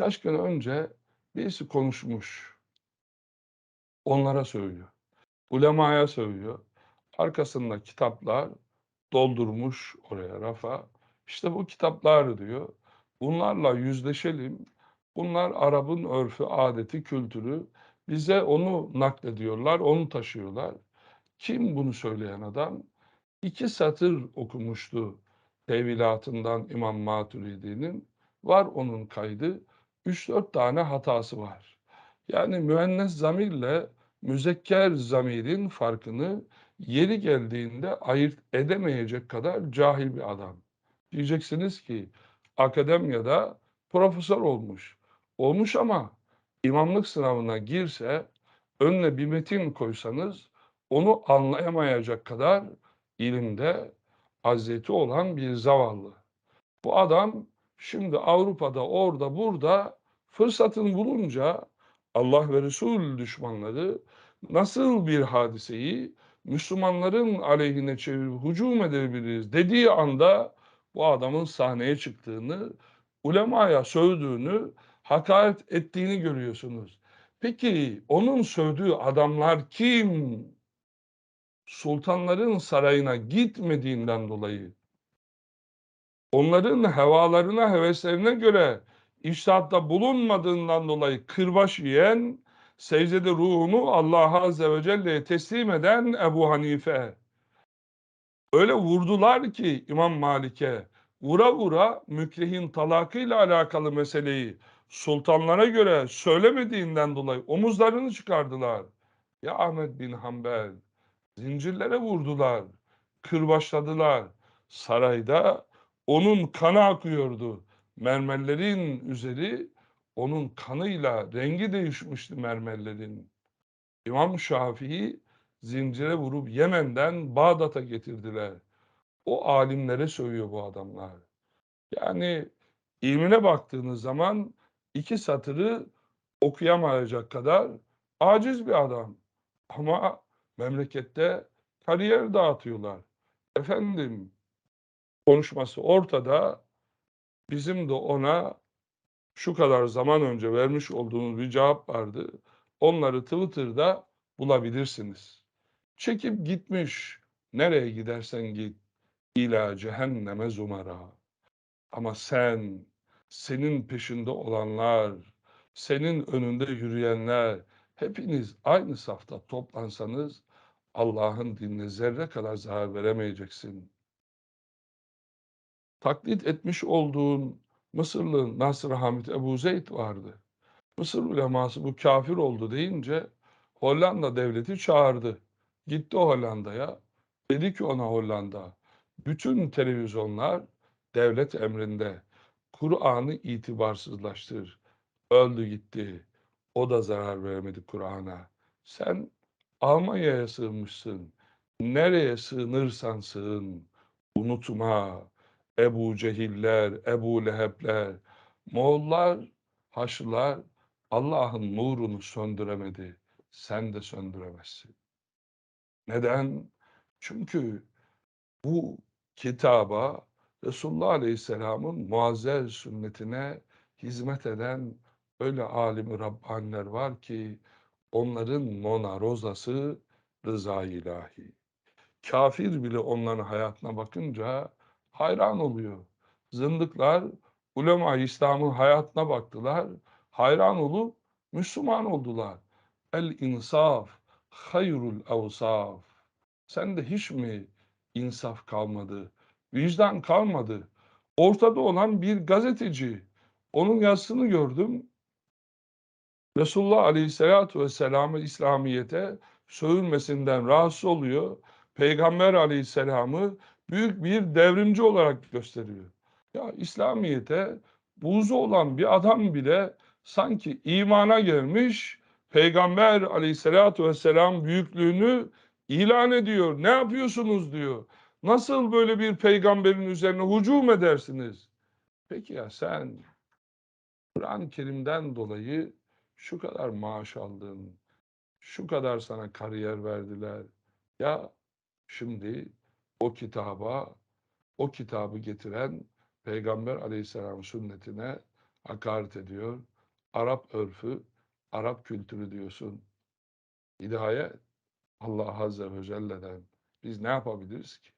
Kaç gün önce birisi konuşmuş. Onlara söylüyor. Ulemaya söylüyor. Arkasında kitaplar doldurmuş oraya rafa. İşte bu kitaplar diyor. Bunlarla yüzleşelim. Bunlar Arap'ın örfü, adeti, kültürü. Bize onu naklediyorlar, onu taşıyorlar. Kim bunu söyleyen adam? İki satır okumuştu tevilatından İmam Maturidi'nin. Var onun kaydı. 3-4 tane hatası var. Yani müennes zamirle müzekker zamirin farkını yeri geldiğinde ayırt edemeyecek kadar cahil bir adam. Diyeceksiniz ki akademiyada profesör olmuş. Olmuş ama imamlık sınavına girse önüne bir metin koysanız onu anlayamayacak kadar ilimde hazreti olan bir zavallı. Bu adam şimdi Avrupa'da orada burada fırsatını bulunca Allah ve Resul düşmanları nasıl bir hadiseyi Müslümanların aleyhine çevirip hücum edebiliriz dediği anda bu adamın sahneye çıktığını, ulemaya sövdüğünü, hakaret ettiğini görüyorsunuz. Peki onun sövdüğü adamlar kim? Sultanların sarayına gitmediğinden dolayı onların hevalarına, heveslerine göre iştahatta bulunmadığından dolayı kırbaç yiyen, secdede ruhunu Allah Azze ve Celle'ye teslim eden Ebu Hanife. Öyle vurdular ki İmam Malik'e, vura vura mükrehin talakıyla alakalı meseleyi sultanlara göre söylemediğinden dolayı omuzlarını çıkardılar. Ya Ahmet bin Hanbel, zincirlere vurdular, kırbaçladılar. Sarayda onun kanı akıyordu. Mermerlerin üzeri onun kanıyla rengi değişmişti mermerlerin. İmam Şafii zincire vurup Yemen'den Bağdat'a getirdiler. O alimlere söylüyor bu adamlar. Yani ilmine baktığınız zaman iki satırı okuyamayacak kadar aciz bir adam. Ama memlekette kariyer dağıtıyorlar. Efendim konuşması ortada. Bizim de ona şu kadar zaman önce vermiş olduğumuz bir cevap vardı. Onları Twitter'da bulabilirsiniz. Çekip gitmiş. Nereye gidersen git. İla cehenneme zumara. Ama sen, senin peşinde olanlar, senin önünde yürüyenler, hepiniz aynı safta toplansanız Allah'ın dinine zerre kadar zarar veremeyeceksin. Taklit etmiş olduğun Mısırlı Nasr Hamit Ebu Zeyd vardı. Mısır uleması bu kafir oldu deyince Hollanda devleti çağırdı. Gitti Hollanda'ya. Dedi ki ona Hollanda, bütün televizyonlar devlet emrinde. Kur'an'ı itibarsızlaştır. Öldü gitti. O da zarar vermedi Kur'an'a. Sen Almanya'ya sığınmışsın. Nereye sığınırsan sığın. Unutma. Ebu Cehiller, Ebu Lehebler, Moğollar, Haçlılar Allah'ın nurunu söndüremedi. Sen de söndüremezsin. Neden? Çünkü bu kitaba Resulullah Aleyhisselam'ın muazzez sünnetine hizmet eden öyle alim Rabbaniler var ki onların mona rozası rıza ilahi. Kafir bile onların hayatına bakınca hayran oluyor. Zındıklar ulema İslam'ın hayatına baktılar. Hayran olup Müslüman oldular. El insaf hayrul evsaf. Sende hiç mi insaf kalmadı? Vicdan kalmadı. Ortada olan bir gazeteci. Onun yazısını gördüm. Resulullah Aleyhisselatü Vesselam'ı İslamiyet'e sövülmesinden rahatsız oluyor. Peygamber Aleyhisselam'ı büyük bir devrimci olarak gösteriyor. Ya İslamiyet'e buzu olan bir adam bile sanki imana gelmiş, Peygamber aleyhissalatü vesselam büyüklüğünü ilan ediyor. Ne yapıyorsunuz diyor. Nasıl böyle bir peygamberin üzerine hücum edersiniz? Peki ya sen Kur'an-ı Kerim'den dolayı şu kadar maaş aldın, şu kadar sana kariyer verdiler. Ya şimdi o kitaba, o kitabı getiren Peygamber aleyhisselam sünnetine hakaret ediyor. Arap örfü, Arap kültürü diyorsun. Hidayet Allah Azze ve Celle'den biz ne yapabiliriz ki?